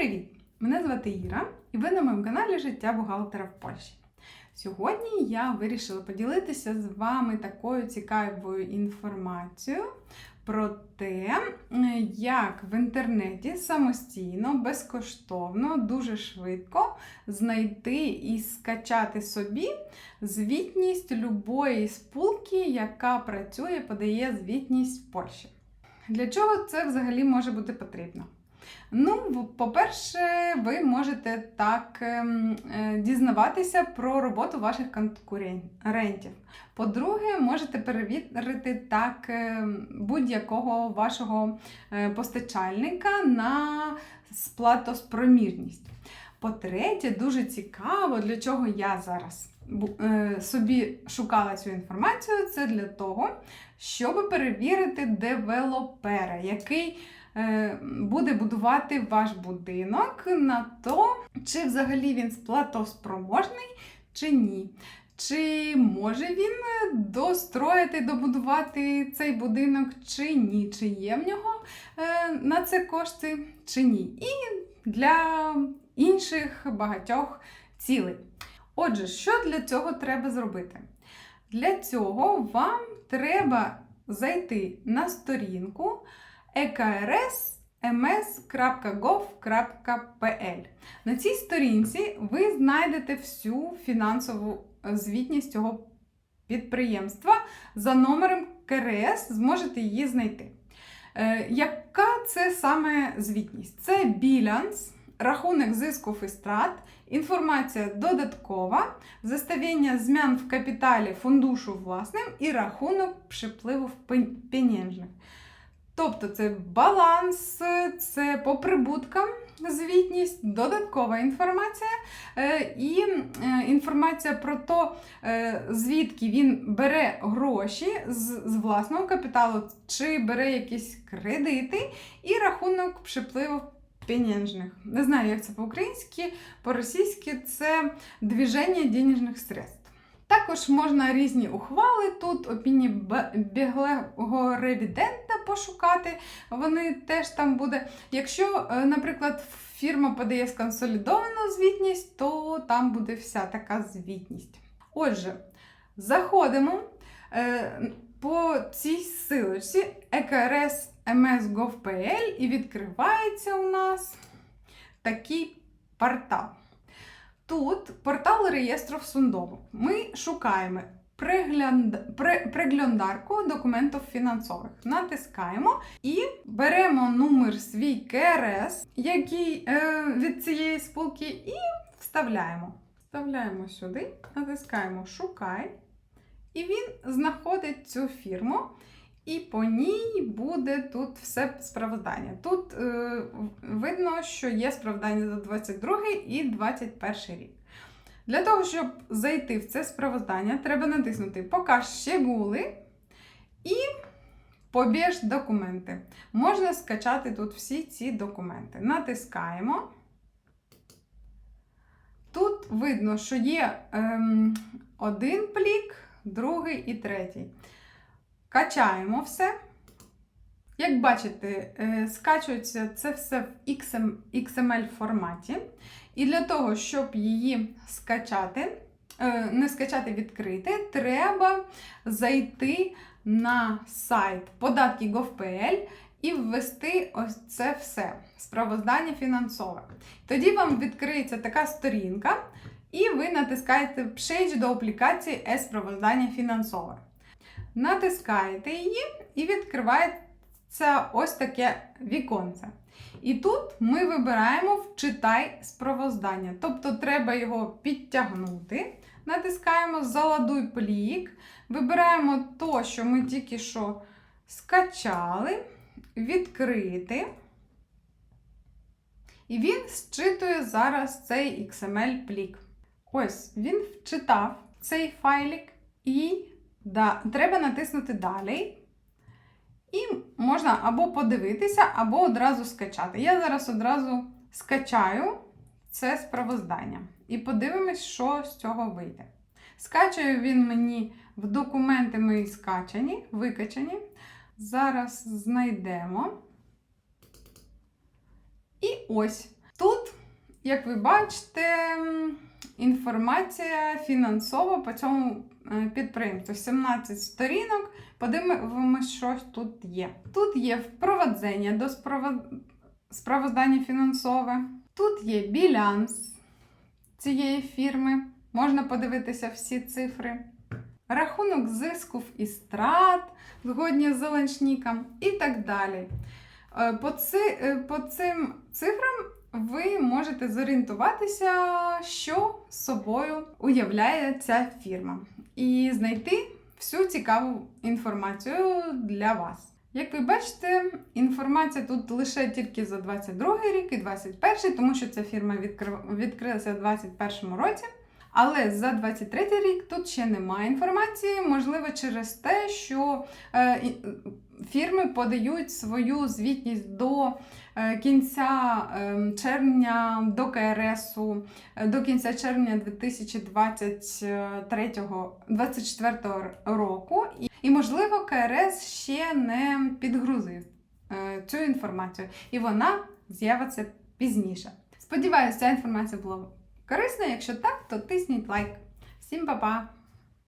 привіт! Мене звати Іра, і ви на моєму каналі Життя бухгалтера в Польщі. Сьогодні я вирішила поділитися з вами такою цікавою інформацією про те, як в інтернеті самостійно, безкоштовно, дуже швидко знайти і скачати собі звітність любої спілки, яка працює, подає звітність в Польщі. Для чого це взагалі може бути потрібно? Ну, по-перше, ви можете так ем, е, дізнаватися про роботу ваших конкурентів. По-друге, можете перевірити так ем, будь-якого вашого е, постачальника на сплатоспромірність. По-третє, дуже цікаво, для чого я зараз е, собі шукала цю інформацію. Це для того, щоб перевірити девелопера, який буде будувати ваш будинок на то, чи взагалі він сплатоспроможний, чи ні. Чи може він е, достроїти, добудувати цей будинок, чи ні? Чи є в нього е, на це кошти, чи ні? І для інших багатьох цілей. Отже, що для цього треба зробити? Для цього вам треба зайти на сторінку ekrs.ms.gov.pl. На цій сторінці ви знайдете всю фінансову е, звітність цього підприємства за номером КРС, зможете її знайти. Е, Яка це саме звітність? Це білянс, рахунок зиску і страт, інформація додаткова, заставлення змін в капіталі фундушу власним і рахунок припливу пенежних. Тобто це баланс, це по прибуткам звітність, додаткова інформація е, і е, інформація про те, звідки він бере гроші з, власного капіталу, чи бере якісь кредити, і рахунок припливу пенежних. Не знаю, як це по-українськи, по-російськи це движення денежних средств. Також можна різні ухвали тут, опінії бе- біглого ревідента пошукати. Вони теж там буде. Якщо, е, наприклад, фірма подає сконсолідовану звітність, то там буде вся така звітність. Отже, заходимо е, по цій силочці EKRS MS.gov.pl і відкривається у нас такий портал. Тут портал реєстрів сундових. Ми шукаємо пригляд... при- приглядарку документів фінансових. Натискаємо і беремо номер свій КРС, який е, від цієї спілки, і вставляємо. Вставляємо сюди, натискаємо Шукай. І він знаходить цю фірму. І по ній буде тут все справдання. Тут е, видно, що є справдання за 22 і 21 рік. Для того, щоб зайти в це справдання, треба натиснути Покаж щегули і побіж документи. Можна скачати тут всі ці документи. Натискаємо. Тут видно, що є ем, один плік, другий і третій. Качаємо все. Як бачите, е, скачується це все в XML форматі. І для того, щоб її скачати, е, не скачати, відкрити, треба зайти на сайт податки.gov.pl і ввести ось це все справоздання фінансове. Тоді вам відкриється така сторінка, і ви натискаєте «Przejść до аплікації е-справоздання фінансове. Натискаєте її і відкривається ось таке віконце. І тут ми вибираємо Вчитай справоздання. Тобто треба його підтягнути. Натискаємо Заладуй плік. Вибираємо то, що ми тільки що скачали, відкрити. І він зчитує зараз цей XML плік. Ось він вчитав цей файлик і да, треба натиснути Далі. І можна або подивитися, або одразу скачати. Я зараз одразу скачаю це справоздання. І подивимось, що з цього вийде. Скачує він мені в документи мої скачані, викачані. Зараз знайдемо. І ось. Тут Як ви бачите, інформація фінансова по цьому е, 17 сторінок. Подивимося, що тут є. Тут є впровадження до справоздання фінансове. Тут є білянс цієї фірми. Можна подивитися всі цифри. Рахунок зисків і страт згодні з Зеленшніком і так далі. Е, По, ци, е, по цим цифрам ви можете зорієнтуватися, що собою уявляє ця фірма, і знайти всю цікаву інформацію для вас. Як ви бачите, інформація тут лише тільки за 22 рік і 21, тому що ця фірма відкрив- відкрилася в 21 році. Але за 23 рік тут ще немає інформації, можливо, через те, що е, фірми подають свою звітність до е, кінця е, червня до КРСу, е, до кінця червня 2023-2024 року. І, можливо, КРС ще не підгрузив цю інформацію, і вона з'явиться пізніше. Сподіваюся, ця інформація була корисна. Якщо так, то тисніть лайк. Всім па-па!